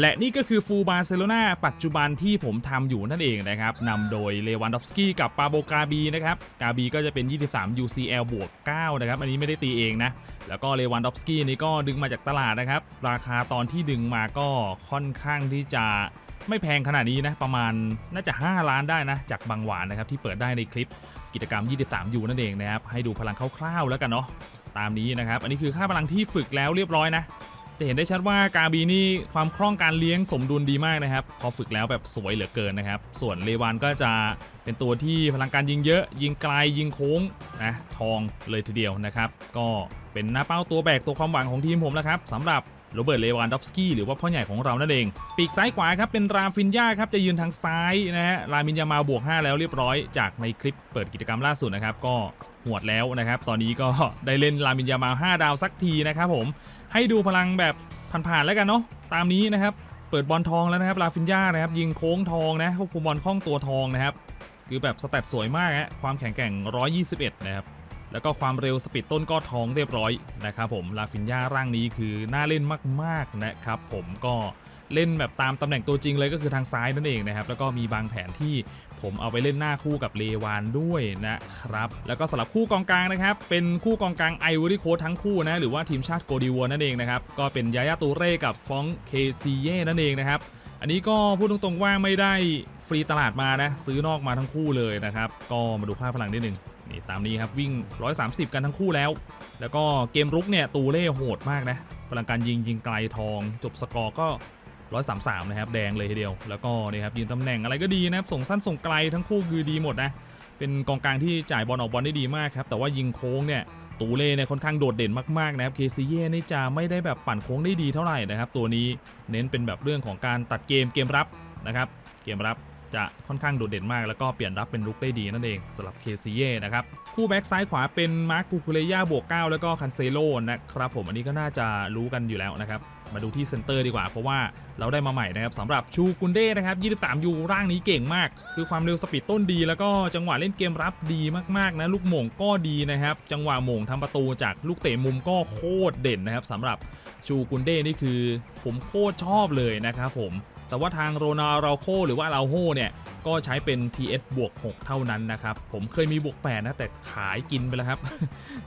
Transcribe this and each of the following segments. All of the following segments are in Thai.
และนี่ก็คือฟูลบาร์เซโลนาปัจจุบันที่ผมทำอยู่นั่นเองนะครับนำโดยเลวันดอฟสกี้กับปาโบกาบีนะครับกาบีก็จะเป็น 23 UCL บวก 9 นะครับ อันนี้ไม่ได้ตีเองนะ แล้วก็เลวันดอฟสกี้นี่ก็ดึงมาจากตลาดนะครับ ราคาตอนที่ดึงมาก็ค่อนข้างที่จะไม่แพงขนาดนี้นะ ประมาณน่าจะ 5 ล้านได้นะ จากบางหวานนะครับ ที่เปิดได้ในคลิปกิจกรรม 23 ยูนั่นเองนะครับ ให้ดูพลังคร่าวๆแล้วกันเนาะตามนี้นะครับ อันนี้คือค่าพลังที่ฝึกแล้วเรียบร้อยนะ จะเห็นได้ชัดว่ากาบีนี่ความคล่องการเลี้ยงสมดุลดีมากนะครับ พอฝึกแล้วแบบสวยเหลือเกินนะครับ ส่วนเลวานก็จะเป็นตัวที่พลังการยิงเยอะ ยิงไกลยิงโค้งนะทองเลยทีเดียวนะครับ ก็เป็นหน้าเป้าตัวแบกตัวความหวังของทีมผมแล้วครับสำหรับโรเบิร์ตเลวานดอฟสกี้หรือว่าพ่อใหญ่ของเรานั่นเอง ปีกซ้ายขวาครับ เป็นราฟินยาครับ จะยืนทางซ้ายนะฮะรามินยามาบวก 5 แล้วเรียบร้อยจากในคลิปเปิดกิจกรรมล่าสุดนะครับ ก็หวดแล้วนะครับ ตอนนี้ก็ได้เล่นรามินยามา 5 ดาวสักทีนะครับผม ให้ดูพลังแบบผ่านๆแล้วกันเนาะตามนี้นะครับ เปิดบอลทองแล้วนะครับลาฟินยานะครับยิงโค้งทองนะควบคุมบอลคล่องตัวทองนะครับ คือแบบสแตทสวยมากฮะความแข็งแกร่ง 121 นะครับแล้วก็ความเร็วสปีดต้นก็ทองเรียบร้อยนะครับผมลาฟินยาร่างนี้คือน่าเล่นมากๆนะครับผมก็เล่นแบบตามตำแหน่งตัวจริงเลยก็คือทางซ้ายนั่นเองนะครับแล้วก็มีบางแผนที่ ผมเอาไปเล่นหน้าคู่กับเลวานด้วยนะครับ แล้วก็สำหรับคู่กองกลางนะครับ เป็นคู่กองกลางไอวอรี่โค้ดทั้งคู่นะ หรือว่าทีมชาติโกดีวัวนั่นเองนะครับ ก็เป็นยายาตูเร่กับฟองเคซีเย่นั่นเองนะครับ อันนี้ก็พูดตรงๆว่าไม่ได้ฟรีตลาดมานะ ซื้อนอกมาทั้งคู่เลยนะครับ ก็มาดูค่าพลังนิดนึงนี่ตามนี้ครับวิ่ง 130 กันทั้งคู่แล้ว แล้วก็เกมรุกเนี่ยตูเล่โหดมากนะพลังการยิงยิงไกลทอง จบสกอร์ก็ 133 นะครับ แดงเลยทีเดียว แล้วก็นี่ครับยืนตำแหน่งอะไรก็ดีนะครับ ส่งสั้นส่งไกลทั้งคู่คือดีหมดนะ เป็นกองกลางที่จ่ายบอลออกบอลได้ดีมากครับ แต่ว่ายิงโค้งเนี่ย ตูเล่เนี่ยค่อนข้างโดดเด่นมากๆนะครับ เคซีเย่นี่จะไม่ได้แบบปั่นโค้งได้ดีเท่าไหร่นะครับ ตัวนี้เน้นเป็นแบบเรื่องของการตัดเกมเกมรับนะครับ เกมรับ จะค่อนข้างโดดเด่นมาก แล้วก็เปลี่ยนรับเป็นลุกได้ดีนั่นเองสำหรับเคซีเย่นะครับคู่แบ็กซ้ายขวาเป็นมาร์คกูคูเลย่าบวก 9 แล้วก็คันเซโลนะครับผมอันนี้ก็น่าจะรู้กันอยู่แล้วนะครับมาดูที่เซนเตอร์ดีกว่าเพราะว่าเราได้มาใหม่นะครับสำหรับชูกุนเด้นะครับ23ยูร่างนี้เก่งมาก คือความเร็วสปีดต้นดี แล้วก็จังหวะเล่นเกมรับดีมากๆนะลูกหม่งก็ดีนะครับ จังหวะหม่งทำประตูจากลูกเตะมุมก็โคตรเด่นนะครับสำหรับชูกุนเด้นี่คือ ผมโคตรชอบเลยนะครับผม แต่ว่าทางโรนาราโคหรือว่าราโฮเนี่ยก็ใช้เป็น TS บวก 6 เท่านั้นนะครับ ผมเคยมีบวก 8 นะ แต่ขายกินไปแล้วครับ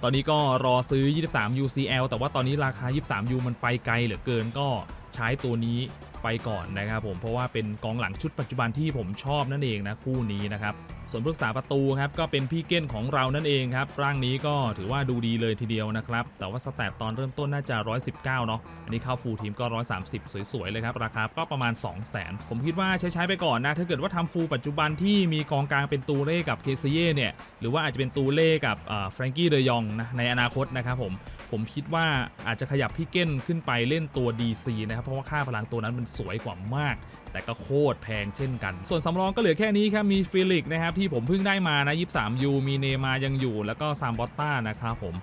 ตอนนี้ก็รอซื้อ 23 UCL แต่ว่าตอนนี้ราคา 23 U มันไปไกลเหลือเกินก็ใช้ตัวนี้ ไปก่อนนะครับผมเพราะว่าเป็นกองหลังชุดปัจจุบันที่ผมชอบนั่นเองนะคู่นี้นะครับส่วนผู้รักษาประตูครับก็เป็นพี่เก้นของเรานั่นเองครับร่างนี้ก็ถือว่าดูดีเลยทีเดียวนะครับ แต่ว่าสแตทตอนเริ่มต้นน่าจะ 119 เนาะอันนี้เข้าฟูลทีมก็ 130 สวยๆ เลยครับ ราคาก็ประมาณ 200,000 ผมคิดว่าใช้ใช้ๆไปก่อนนะ ถ้าเกิดว่าทำฟูลปัจจุบันที่มีกองกลางเป็นตูเล่กับเคซเย่เนี่ย หรือว่าอาจจะเป็นตูเล่กับแฟรงกี้เดยองนะในอนาคตนะครับผมผมคิดว่าอาจจะขยับพี่เก้นขึ้นไปเล่นตัว DC นะครับเพราะว่าค่าพลังตัวนั้นมันสวยกว่ามาก แต่ก็โคตรแพงเช่นกัน ส่วนสำรองก็เหลือแค่นี้ครับมีฟิลิกนะครับที่ผมเพิ่งได้มานะ23ยูมีเนมายังอยู่ แล้วก็ซามบอตต้านะครับผม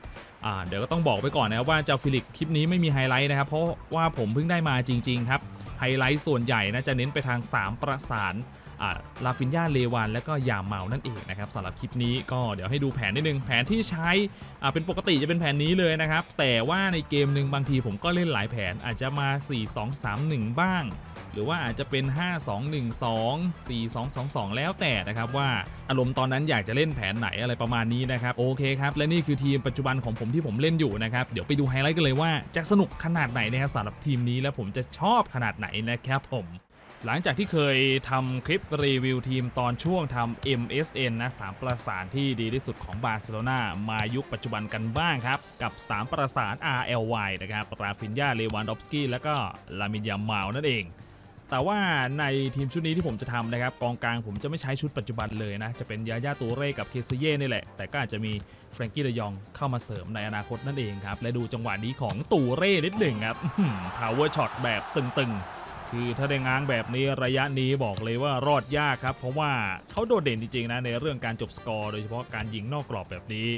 เดี๋ยวก็ต้องบอกไปก่อนนะครับว่าเจ้าฟิลิกคลิปนี้ไม่มีไฮไลท์นะครับ เพราะว่าผมเพิ่งได้มาจริง ๆ ครับไฮไลท์ส่วนใหญ่นะจะเน้นไปทาง 3 ประสาน ลาฟินยาเลวานและก็ยาเมานั่นเองนะครับสำหรับคลิปนี้ก็เดี๋ยวให้ดูแผนนิดนึงแผนที่ใช้เป็นปกติจะเป็นแผนนี้เลยนะครับ แต่ว่าในเกมหนึ่งบางทีผมก็เล่นหลายแผนอาจจะมา 4 2 3 1 บ้าง หรือว่าอาจจะเป็น 5 2 1 2 4 2 2 2 แล้วแต่นะครับว่าอารมณ์ตอนนั้นอยากจะเล่นแผนไหนอะไรประมาณนี้นะครับโอเคครับและนี่คือทีมปัจจุบันของผมที่ผมเล่นอยู่นะครับเดี๋ยวไปดูไฮไลท์กันเลยว่าจะสนุกขนาดไหนนะครับสำหรับทีมนี้และผมจะชอบขนาดไหนนะครับผม หลังจากที่เคยทำคลิปรีวิวทีมตอนช่วงทำ MSN นะสามประสานที่ดีที่สุดของบาร์เซโลนามายุคปัจจุบันกันบ้างครับ กับ 3 ประสาน RLY นะครับ ราฟินยาเลวานดอฟสกี้ แล้วก็ลามินยามาวนั่นเอง แต่ว่าในทีมชุดนี้ที่ผมจะทำนะครับ กองกลางผมจะไม่ใช้ชุดปัจจุบันเลยนะ จะเป็นยาย่าตูเร่กับเคซเย่นี่แหละ แต่ก็อาจจะมีแฟรงกี้เดยองเข้ามาเสริมในอนาคตนั่นเองครับ และดูจังหวะนี้ของตูเร่นิดหนึ่งครับพาวเวอร์ช็อตแบบตึงๆ คือถ้าได้ง้างแบบนี้ระยะนี้บอกเลยว่ารอดยากครับ เพราะว่าเขาโดดเด่นจริงๆนะในเรื่องการจบสกอร์โดยเฉพาะการยิงนอกกรอบแบบนี้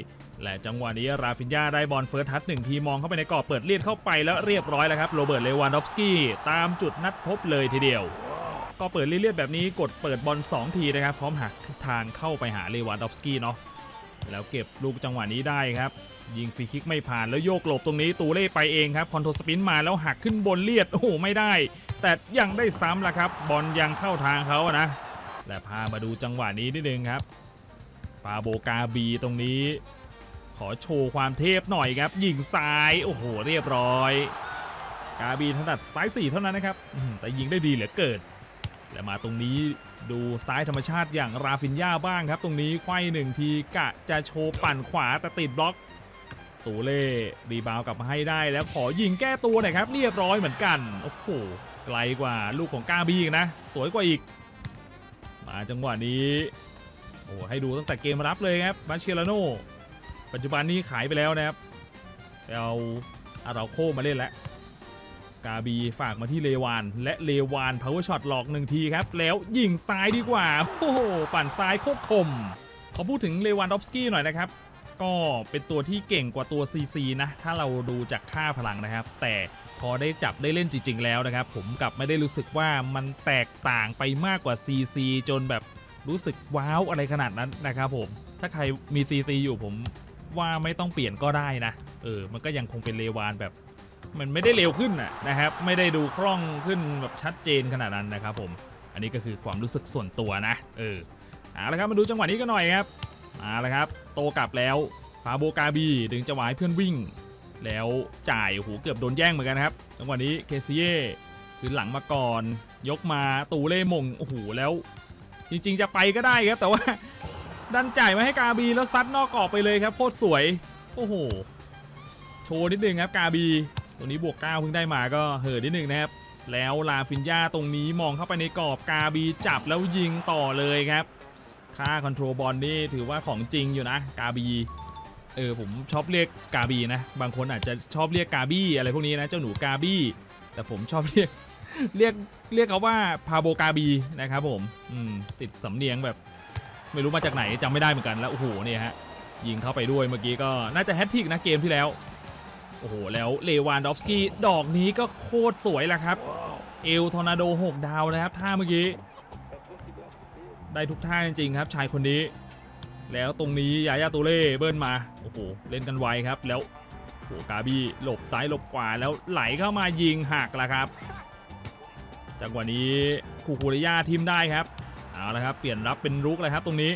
และจังหวะนี้ราฟินยาได้บอลเฟิร์สทัชหนึ่งทีมองเข้าไปในกรอบเปิดเลียดเข้าไปแล้วเรียบร้อยแล้วครับโรเบิร์ตเลวานดอฟสกี้ตามจุดนัดพบเลยทีเดียว ก็เปิดเลียดๆแบบนี้กดเปิดบอล2 ทีนะครับพร้อมหักทางเข้าไปหาเลวานดอฟสกี้เนาะแล้วเก็บลูกจังหวะนี้ได้ครับยิงฟรีคิกไม่ผ่านแล้วโยกหลบตรงนี้ตูเล่ไปเองครับคอนโทรลสปินมาแล้วหักขึ้นบนเลียดโอ้โหไม่ได้ แต่ยังได้ซ้ำละครับ บอลยังเข้าทางเขาอะนะ และพามาดูจังหวะนี้นิดนึงครับปาโบกาบีตรงนี้ ขอโชว์ความเทพหน่อยครับ ยิงซ้ายโอ้โหเรียบร้อย กาบีถนัดซ้ายสี่เท่านั้นนะครับแต่ยิงได้ดีเหลือเกินและมาตรงนี้ดูซ้ายธรรมชาติอย่างราฟินยาบ้างครับ ตรงนี้ไขว้หนึ่งทีกะจะโชว์ปั่นขวาแต่ติดบล็อก ตูเล่รีบาวกลับมาให้ได้แล้วขอยิงแก้ตัวหน่อยครับ เรียบร้อยเหมือนกัน โอ้โห ไกลกว่าลูกของกาบีอีกนะ สวยกว่าอีก มาจังหวะนี้โอ้ให้ดูตั้งแต่เกมรับเลยครับมาเชลโนปัจจุบันนี้ขายไปแล้วนะครับไปเอาอาราโคมาเล่นแล้วกาบีฝากมาที่เลวาน และเลวานพาวเวอร์ช็อตหลอกหนึ่งทีครับ แล้วยิงซ้ายดีกว่า โอ้โห ปั่นซ้ายโคตรคม ขอพูดถึงเลวานดอฟสกี้หน่อยนะครับ ก็เป็นตัวที่เก่งกว่าตัว CC นะถ้าเราดูจากค่าพลังนะครับ แต่พอได้จับได้เล่นจริง ๆ แล้วนะครับ ผมกลับไม่ได้รู้สึกว่ามันแตกต่างไปมากกว่า CC จนแบบรู้สึกว้าวอะไรขนาดนั้นนะครับผมถ้าใครมี CC อยู่ผมว่าไม่ต้องเปลี่ยนก็ได้นะเออมันก็ยังคงเป็นเลวานแบบ มันไม่ได้เร็วขึ้นนะนะครับ ไม่ได้ดูคล่องขึ้นแบบชัดเจนขนาดนั้นนะครับผมอันนี้ก็คือความรู้สึกส่วนตัวนะเออเอาละครับมาดูจังหวะนี้กันหน่อยครับ มาแล้วครับ โตกลับแล้วพาโบกาบีดึงจังหวะให้เพื่อนวิ่ง แล้วจ่ายโอ้โหเกือบโดนแย่งเหมือนกันครับจังหวะนี้เคซีเย่คือหลังมาก่อน ยกมาตูเล่มงโอ้โหแล้ว จริงๆจะไปก็ได้ครับ แต่ว่า ดันจ่ายมาให้กาบีแล้วซัดนอกกรอบไปเลยครับโคตรสวยโอ้โหโชว์นิดนึงครับกาบีตรงนี้บวก 9 เพิ่งได้มาก็เหินนิดหนึ่งนะครับ แล้วลาฟินยาตรงนี้มองเข้าไปในกรอบกาบีจับแล้วยิงต่อเลยครับ ค่าคอนโทรลบอลนี่ถือว่าของจริงอยู่นะกาบีเออผมชอบเรียกกาบีนะ บางคนอาจจะชอบเรียกกาบี้อะไรพวกนี้นะ เจ้าหนูกาบี้ แต่ผมชอบเรียกเรียกเรียกเขาว่าพาโบกาบีนะครับผมอืมติดสำเนียงแบบไม่รู้มาจากไหนจำไม่ได้เหมือนกันแล้วโอ้โหเนี่ยฮะยิงเข้าไปด้วยเมื่อกี้ก็น่าจะแฮตทิกนะเกมที่แล้ว โอ้โห แล้วเลวานดอฟสกี้ดอกนี้ก็โคตรสวยแหละครับ เอลทอร์นาโด 6 ดาวนะครับท่าเมื่อกี้ ได้ทุกท่าจริงๆครับ ชายคนนี้ แล้วตรงนี้ยายาตูเล่เบิ้ลมาโอ้โหเล่นกันไวครับ แล้วโอ้โหกาบี้หลบซ้ายหลบขวาแล้วไหลเข้ามายิงหักละครับจังหวะนี้คูคูริยาทีมได้ครับเอาละครับเปลี่ยนรับเป็นรุกเลยครับตรงนี้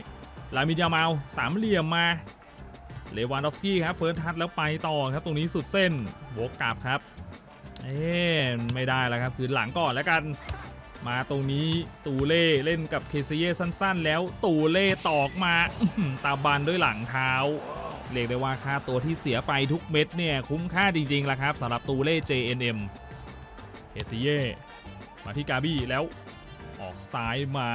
ลามิยามาสามเหลี่ยมมาเลวานดอฟสกี้ครับเฟิร์สทัชแล้วไปต่อครับ ตรงนี้สุดเส้นโบกกลับครับ เอ๊ไม่ได้แล้วครับ คือหลังก่อนแล้วกัน มาตรงนี้ตูเล่เล่นกับเคซเย่สั้นๆ แล้วตูเล่ตอกมาตาบันด้วยหลังเท้า เรียกได้ว่าค่าตัวที่เสียไปทุกเม็ดเนี่ยคุ้มค่าจริงๆล่ะครับสำหรับตูเล่ JNM เคซเย่มาที่กาบี้แล้วออกซ้ายมา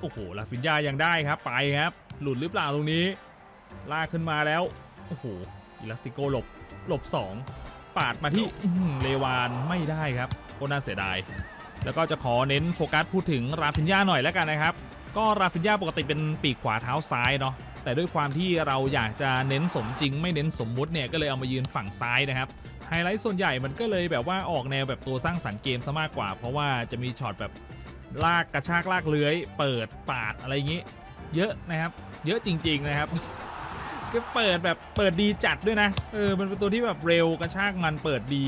โอ้โหลาฟินยายังได้ครับไปครับ หลุดหรือเปล่าตรงนี้ ลากขึ้นมาแล้ว โอ้โหอิลาสติโกหลบหลบ 2 ปาดมาที่เลวานไม่ได้ครับก็น่าเสียดาย แล้วก็จะขอเน้นโฟกัสพูดถึงราฟินยาหน่อยแล้วกันนะครับ ก็ราฟินยาปกติเป็นปีกขวาเท้าซ้ายเนาะแต่ด้วยความที่เราอยากจะเน้นสมจริง ไม่เน้นสมมุติเนี่ยก็เลยเอามายืนฝั่งซ้ายนะครับไฮไลท์ส่วนใหญ่มันก็เลยแบบว่าออกแนวแบบตัวสร้างสรรค์เกมซะมากกว่า เพราะว่าจะมีช็อตแบบลากกระชากลากเลื้อย เปิดปาดอะไรอย่างงี้ เยอะนะครับ เยอะจริง ๆนะครับก็เปิดแบบเปิดดีจัดด้วยนะเออมันเป็นตัวที่แบบเร็วกระชากมันเปิดดี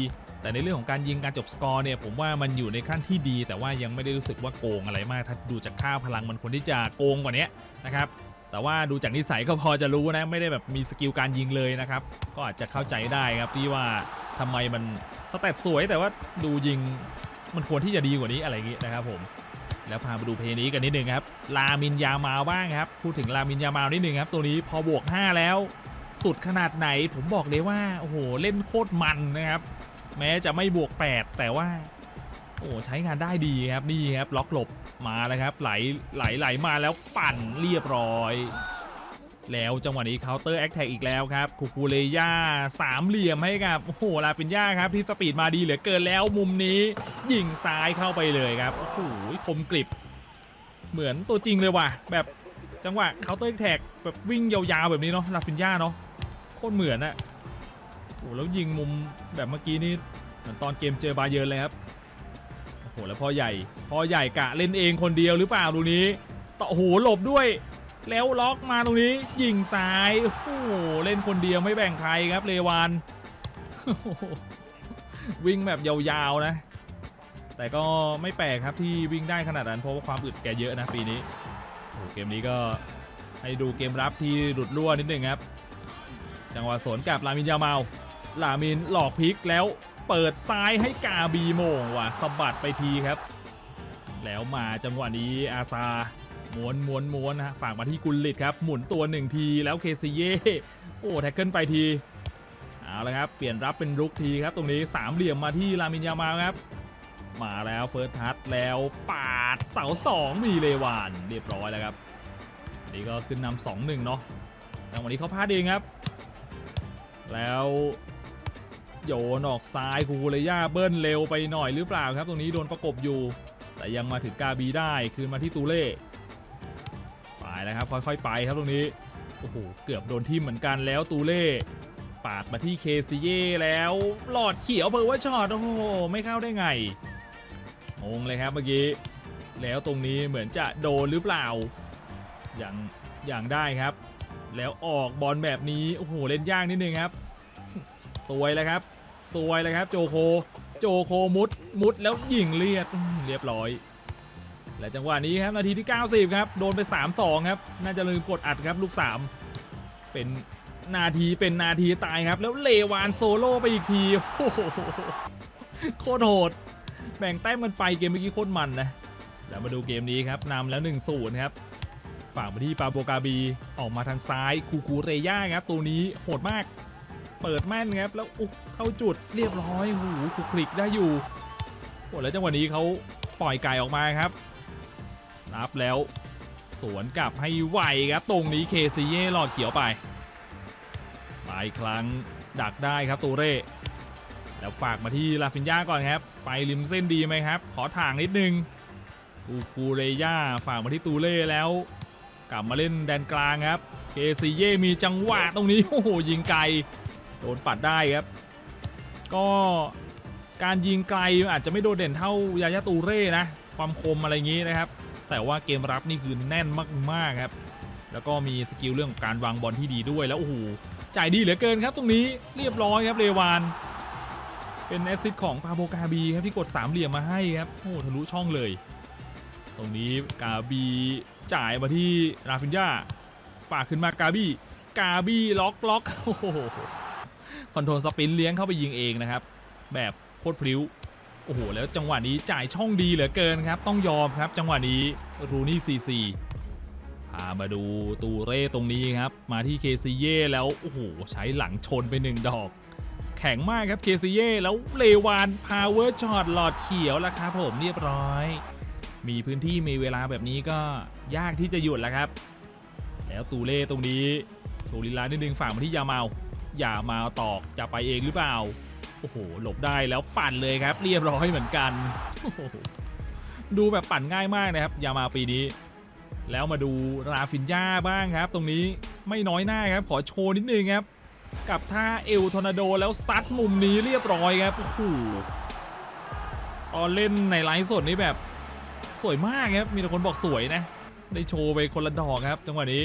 แต่ในเรื่องของการยิงการจบสกอร์เนี่ยผมว่ามันอยู่ในขั้นที่ดี แต่ว่ายังไม่ได้รู้สึกว่าโกงอะไรมาก ถ้าดูจากค่าพลังมันควรที่จะโกงกว่านี้นะครับแต่ว่าดูจากนิสัยก็พอจะรู้นะไม่ได้แบบมีสกิลการยิงเลยนะครับ ก็อาจจะเข้าใจได้ครับที่ว่าทำไมมันสเตตสวย แต่ว่าดูยิงมันควรที่จะดีกว่านี้อะไรอย่างงี้นะครับผมแล้วพามาดูเพลย์นี้กันนิดนึงครับลามินยามาบ้างครับพูดถึงลามินยามานิดนึงครับตัวนี้พอบวก 5 แล้ว สุดขนาดไหนผมบอกเลยว่าโอ้โหเล่นโคตรมันนะครับ แม้จะไม่บวก 8 แต่ว่าโอ้ใช้งานได้ดีครับนี่ครับล็อกหลบมาแล้วครับไหลไหลไหลมาแล้วปั่นเรียบร้อย แล้วจังหวะนี้เคาน์เตอร์แอคแท็กอีกแล้วครับคูคูเลย่าสามเหลี่ยมให้กับโอ้โหลาฟินย่าครับที่สปีดมาดีเหลือเกินแล้วมุมนี้ยิงซ้ายเข้าไปเลยครับโอ้โหคมกริบ เหมือนตัวจริงเลยว่ะ แบบจังหวะเคาน์เตอร์แท็กแบบวิ่งยาวๆแบบนี้เนาะลาฟินย่าเนาะโคตรเหมือนอะ โอ้โหแล้วยิงมุมแบบเมื่อกี้นี่เหมือนตอนเกมเจอบาเยิร์นเลยครับโอ้โหแล้วพ่อใหญ่พ่อใหญ่กะเล่นเองคนเดียวหรือเปล่าตรงนี้ต่อโหหลบด้วย แล้วล็อกมาตรงนี้ยิงซ้ายโอ้โหเล่นคนเดียวไม่แบ่งใครครับเลวานวิ่งแบบยาวๆนะ แต่ก็ไม่แปลกครับที่วิ่งได้ขนาดนั้นเพราะว่าความอึดแกเยอะนะปีนี้โอ้เกมนี้ก็ให้ดูเกมรับที่หลุดรั่วนิดหนึ่งครับ จังหวะสวนกับลามินยาเมา ลามินหลอกพลิกแล้วเปิดซ้ายให้กาบีโมงว่ะสะบัดไปทีครับ แล้วมาจังหวะนี้อาซาม้วนม้วนม้วนนะฝากมาที่กุลลิตครับ หมุนตัวหนึ่งทีแล้วเคซีเย่โอ้แท็กเกิลไปทีเอาละครับ เปลี่ยนรับเป็นรุกทีครับ ตรงนี้สามเหลี่ยมมาที่ลามินยามาครับ มาแล้วเฟิร์สทัชแล้วปาดเสาสองมีเลวาน เรียบร้อยแล้วครับนี่ก็ขึ้นนำสองหนึ่งเนาะจังหวะนี้เขาพลาดเองครับ แล้ว โยนออกซ้ายคูเลยย่าเบิ้ลเร็วไปหน่อยหรือเปล่าครับ ตรงนี้โดนประกบอยู่ แต่ยังมาถึงกาบีได้คืนมาที่ตูเล่ไปแล้วครับ ค่อยๆไปครับตรงนี้โอ้โหเกือบโดนทิ่มเหมือนกันแล้วตูเล่ปาดมาที่เคซีเย่แล้วหลอดเขียวเพอร์ว่าช็อตโอ้โหไม่เข้าได้ไงงงเลยครับเมื่อกี้แล้วตรงนี้เหมือนจะโดนหรือเปล่าอย่างอย่างได้ครับ แล้วออกบอลแบบนี้ โอ้โห เล่นยากนิดนึงครับ สวยเลยครับ สวยเลยครับโจโค โจโคมุดมุดแล้วยิงเลียดเรียบร้อย และจังหวะนี้ครับนาทีที่ 90 ครับโดนไป 3-2 ครับ น่าจะลืมกดอัดครับลูก 3 เป็นนาทีเป็นนาทีตายครับ แล้วเลวานโซโล่ไปอีกทีโอ้โหโคตรโหดแบ่งแต้มกันไปเกมเมื่อกี้โคตรมันนะแล้วมาดูเกมนี้ครับนำแล้ว1-0ครับฝากมาที่ปาโบกาบีออกมาทางซ้ายคูคูเรย่าครับตัวนี้โหดมาก เปิดแม่นครับแล้วอุ๊เข้าจุดเรียบร้อยหูคลุกคลิกได้อยู่โอ้แล้วจังหวะนี้เขาปล่อยไก่ออกมาครับรับแล้วสวนกลับให้ไวครับ ตรงนี้เคซีเย่หลอดเขียวไปมาอีกครั้งดักได้ครับตูเร่แล้วฝากมาที่ลาฟินยาก่อนครับ ไปริมเส้นดีไหมครับ ขอทางนิดนึงกูกูเรย่าฝากมาที่ตูเล่แล้ว กลับมาเล่นแดนกลางครับเคซีเย่มีจังหวะตรงนี้โอ้โหยิงไกล โดนปัดได้ครับ ก็การยิงไกลอาจจะไม่โดดเด่นเท่ายายาตูเร่นะ ความคมอะไรอย่างนี้นะครับ แต่ว่าเกมรับนี่คือแน่นมากๆครับ แล้วก็มีสกิลเรื่องการวางบอลที่ดีด้วยแล้วโอ้โหจ่ายดีเหลือเกินครับ ตรงนี้เรียบร้อยครับเรวาน เป็นแอสซิสของปาโบกาบีครับที่กดสามเหลี่ยมมาให้ครับโอ้โหทะลุช่องเลย ตรงนี้กาบีจ่ายมาที่ราฟินยาฝากขึ้นมากาบีกาบีล็อกล็อกโอ้โห คอนโทรลสปินเลี้ยงเข้าไปยิงเองนะครับ แบบโคตรพริ้ว โอ้โห แล้วจังหวะนี้จ่ายช่องดีเหลือเกินครับ ต้องยอมครับ จังหวะนี้รูนี่ซีซีพามาดูตูเร่ตรงนี้ครับ มาที่เคซีเย่แล้ว โอ้โห ใช้หลังชนไปหนึ่งดอก แข็งมากครับเคซีเย่แล้วเลวานพาวเวอร์ช็อตหลอดเขียวแล้วครับผมเรียบร้อย มีพื้นที่มีเวลาแบบนี้ก็ยากที่จะหยุดแล้วครับ แล้วตูเล่ตรงนี้โชว์ลีลานิดนึงฝากมาที่ยาเมา อย่ามาตอกจะไปเองหรือเปล่า โอ้โห หลบได้แล้วปั่นเลยครับ เรียบร้อยเหมือนกัน ดูแบบปั่นง่ายมากนะครับ ยามาปีนี้ แล้วมาดูราฟินยาบ้างครับ ตรงนี้ไม่น้อยหน้าครับ ขอโชว์นิดนึงครับ กับท่าเอลทอร์นาโดแล้วซัดมุมนี้เรียบร้อยครับ โอ้โหตอนเล่นในไลฟ์สดนี่แบบสวยมากครับ มีแต่คนบอกสวยนะ ได้โชว์ไปคนละดอกครับจังหวะนี้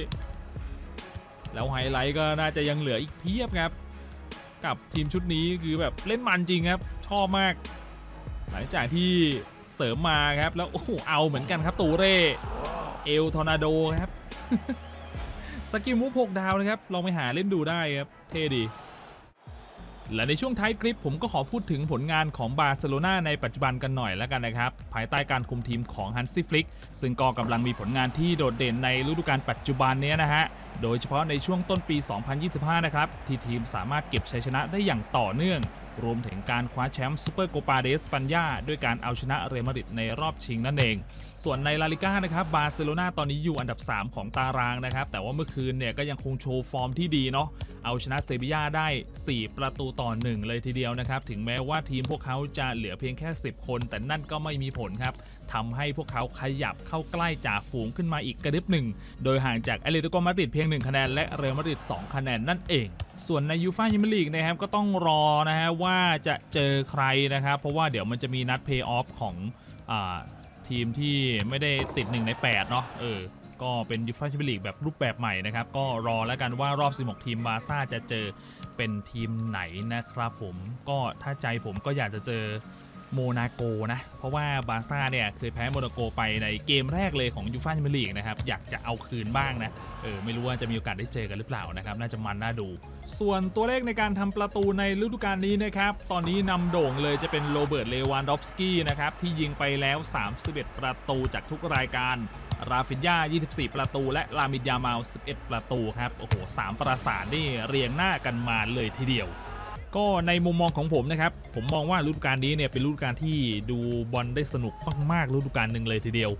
แล้วไฮไลท์ก็น่าจะยังเหลืออีกเพียบครับ กับทีมชุดนี้คือแบบเล่นมันจริงครับ ชอบมาก หลังจากที่เสริมมาครับแล้วโอ้โหเอาเหมือนกันครับตูเร่เอลทอร์นาโดครับสกิลมูฟ6ดาวนะครับลองไปหาเล่นดูได้ครับ เท่ดี และในช่วงท้ายคลิปผมก็ขอพูดถึงผลงานของบาร์เซโลนาในปัจจุบันกันหน่อยแล้วกันนะครับ ภายใต้การคุมทีมของฮันซี่ฟลิกซึ่งก็กำลังมีผลงานที่โดดเด่นในฤดูกาลปัจจุบันนี้นะฮะ โดยเฉพาะในช่วงต้นปี 2025 นะครับ ที่ทีมสามารถเก็บชัยชนะได้อย่างต่อเนื่องรวมถึงการคว้าแชมป์ซูเปอร์โกปาเดสปัญญาด้วยการเอาชนะเรอัลมาดริดในรอบชิงนั่นเอง ส่วนในลาลิก้านะครับบาร์เซโลนาตอนนี้อยู่อันดับ 3 ของตารางนะครับ แต่ว่าเมื่อคืนเนี่ยก็ยังคงโชว์ฟอร์มที่ดีเนาะเอาชนะเซบียาได้ 4 ประตูต่อ 1 เลยทีเดียวนะครับ ถึงแม้ว่าทีมพวกเขาจะเหลือเพียงแค่ 10 คน แต่นั่นก็ไม่มีผลครับ ทำให้พวกเขาขยับเข้าใกล้จ่าฝูงขึ้นมาอีกกระดึบหนึ่ง โดยห่างจากแอตเลติโกมาดริดเพียง 1 คะแนน และเรอัลมาดริด2คะแนนนั่นเอง ส่วนในยูฟ่าแชมเปี้ยนลีกนะครับก็ต้องรอนะฮะว่าจะเจอใครนะครับ เพราะว่าเดี๋ยวมันจะมีนัดเพย์ออฟของอทีมที่ไม่ได้ติด 1 ใน 8 เนาะเออก็เป็นยูฟ่าแชมเปี้ยนลีกแบบรูปแบบใหม่นะครับ ก็รอแล้วกันว่ารอบ 16 ทีมบาร์ซ่าจะเจอเป็นทีมไหนนะครับผมก็ถ้าใจผมก็อยากจะเจอ โมนาโกนะ เพราะว่าบาร์ซ่าเนี่ยเคยแพ้โมนาโกไปในเกมแรกเลยของยูฟ่าแชมเปี้ยนลีกนะครับ อยากจะเอาคืนบ้างนะ เออ ไม่รู้ว่าจะมีโอกาสได้เจอกันหรือเปล่านะครับ น่าจะมันน่าดู ส่วนตัวเลขในการทำประตูในฤดูกาลนี้นะครับ ตอนนี้นำโด่งเลยจะเป็นโรเบิร์ต เลวานดอฟสกี้นะครับ ที่ยิงไปแล้ว 31 ประตูจากทุกรายการ ราฟินยา24 ประตู และลามิดยามาล11 ประตูครับ โอ้โห 3 ประสานนี่เรียงหน้ากันมาเลยทีเดียว ก็ในมุมมองของผมนะครับ ผมมองว่าฤดูกาลนี้เนี่ยเป็นฤดูกาลที่ดูบอลได้สนุกมากๆฤดูกาลหนึ่งเลยทีเดียว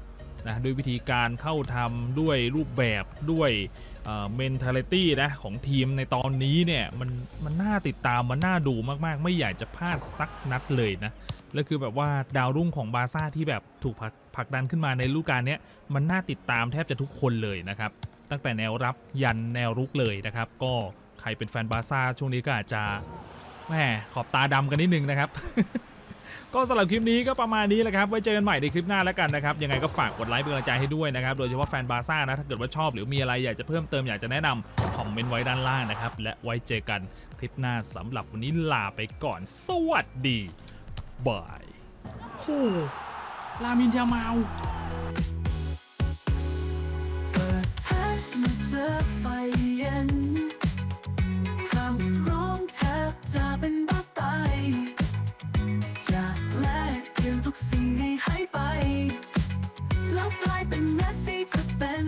นะด้วยวิธีการเข้าทำด้วยรูปแบบด้วยเมนเทลิตี้นะของทีมในตอนนี้เนี่ยมันมันน่าติดตามมันน่าดูมากๆ ไม่อยากจะพลาดสักนัดเลยนะแล้วคือแบบว่าดาวรุ่งของบาร์ซ่าที่แบบถูกผลักดันขึ้นมาในฤดูกาลนี้มันน่าติดตามแทบจะทุกคนเลยนะครับ ตั้งแต่แนวรับยันแนวรุกเลยนะครับ ก็ใครเป็นแฟนบาร์ซ่าช่วงนี้ก็อาจจะ แหมขอบตาดำกันนิดนึงนะครับ ก็สำหรับคลิปนี้ก็ประมาณนี้แหละครับ ไว้เจอกันใหม่ในคลิปหน้าแล้วกันนะครับ ยังไงก็ฝากกดไลค์เป็นกำลังใจให้ด้วยนะครับ โดยเฉพาะแฟนบาร์ซ่านะ ถ้าเกิดว่าชอบหรือมีอะไรอยากจะเพิ่มเติมอยากจะแนะนำคอมเมนต์ไว้ด้านล่างนะครับ และไว้เจอกันคลิปหน้าสำหรับวันนี้ลาไปก่อน สวัสดีบายโอ้ลามินยามา เปิดให้มาเจอ จะเป็นบ้าไปอยากแลกเปลี่ยนทุกสิ่งให้หายไป แล้วกลายเป็นแมสซี่จะเป็น